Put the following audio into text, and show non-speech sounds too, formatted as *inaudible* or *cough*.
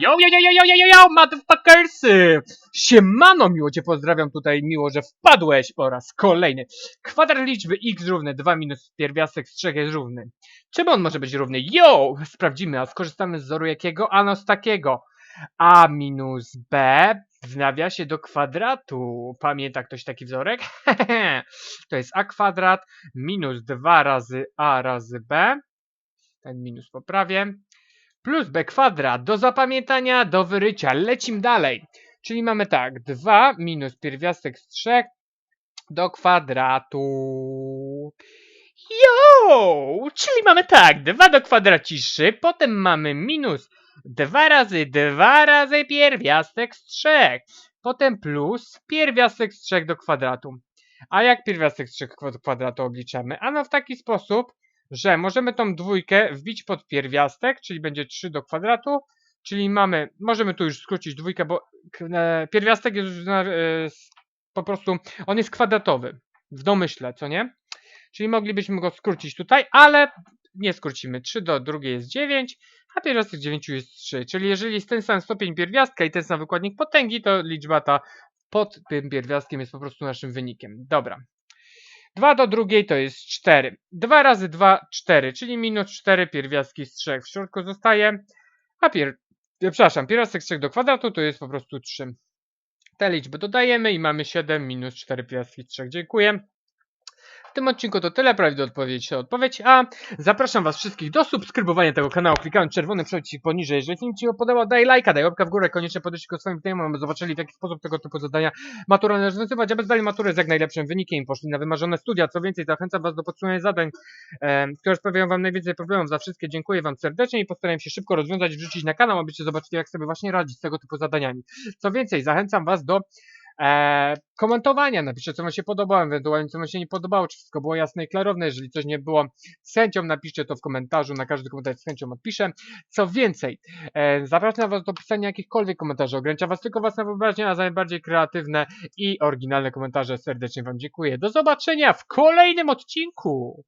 Yo, yo, yo, yo, yo, yo, yo, motherfuckersy! Siemano, miło cię pozdrawiam tutaj, miło, że wpadłeś po raz kolejny. Kwadrat liczby x równy 2 minus pierwiastek z 3 jest równy. Czemu on może być równy? Yo! Sprawdzimy, a skorzystamy z wzoru jakiego? Ano z takiego. a minus b w nawiasie do kwadratu. Pamięta ktoś taki wzorek? *laughs* to jest a kwadrat minus 2 razy a razy b. Ten minus poprawię. Plus b kwadrat. Do zapamiętania, do wyrycia. Lecimy dalej. Czyli mamy tak. 2 minus pierwiastek z 3 do kwadratu. Jo! Czyli mamy tak. 2 do kwadraciszy. Potem mamy minus 2 razy 2 razy pierwiastek z 3. Potem plus pierwiastek z 3 do kwadratu. A jak pierwiastek z 3 do kwadratu obliczamy? Ano w taki sposób, że możemy tą dwójkę wbić pod pierwiastek, czyli będzie 3 do kwadratu, czyli mamy, możemy tu już skrócić dwójkę, bo e, pierwiastek jest e, po prostu, on jest kwadratowy, w domyśle, co nie? Czyli moglibyśmy go skrócić tutaj, ale nie skrócimy. 3 do drugiej jest 9, a pierwiastek 9 jest 3. Czyli jeżeli jest ten sam stopień pierwiastka i ten sam wykładnik potęgi, to liczba ta pod tym pierwiastkiem jest po prostu naszym wynikiem. Dobra. 2 do drugiej to jest 4. 2 razy 2, 4, czyli minus 4 pierwiastki z 3. W środku zostaje, a pier... Przepraszam, pierwiastek z 3 do kwadratu to jest po prostu 3. Te liczby dodajemy i mamy 7 minus 4 pierwiastki z 3. Dziękuję. Tym odcinku to tyle, prawidłowa odpowiedź to odpowiedź A. Zapraszam Was wszystkich do subskrybowania tego kanału, klikając czerwony przycisk poniżej. Jeżeli film Ci się podobał, daj lajka, daj łapka w górę, koniecznie podejdź go swoim znajomym, aby zobaczyli w jaki sposób tego typu zadania maturalne rozwiązywać, aby zdali maturę z jak najlepszym wynikiem poszli na wymarzone studia. Co więcej, zachęcam Was do podsumowania zadań, e, które sprawiają Wam najwięcej problemów. Za wszystkie dziękuję Wam serdecznie i postaram się szybko rozwiązać, wrzucić na kanał, abyście zobaczyli, jak sobie właśnie radzić z tego typu zadaniami. Co więcej, zachęcam Was do e, komentowania. Napiszcie, co Wam się podobało, ewentualnie co Wam się nie podobało, czy wszystko było jasne i klarowne. Jeżeli coś nie było z chęcią, napiszcie to w komentarzu. Na każdy komentarz z chęcią odpiszę. Co więcej, e, zapraszam Was do pisania jakichkolwiek komentarzy. Ogranicza Was tylko własna wyobraźnia, a za najbardziej kreatywne i oryginalne komentarze serdecznie Wam dziękuję. Do zobaczenia w kolejnym odcinku!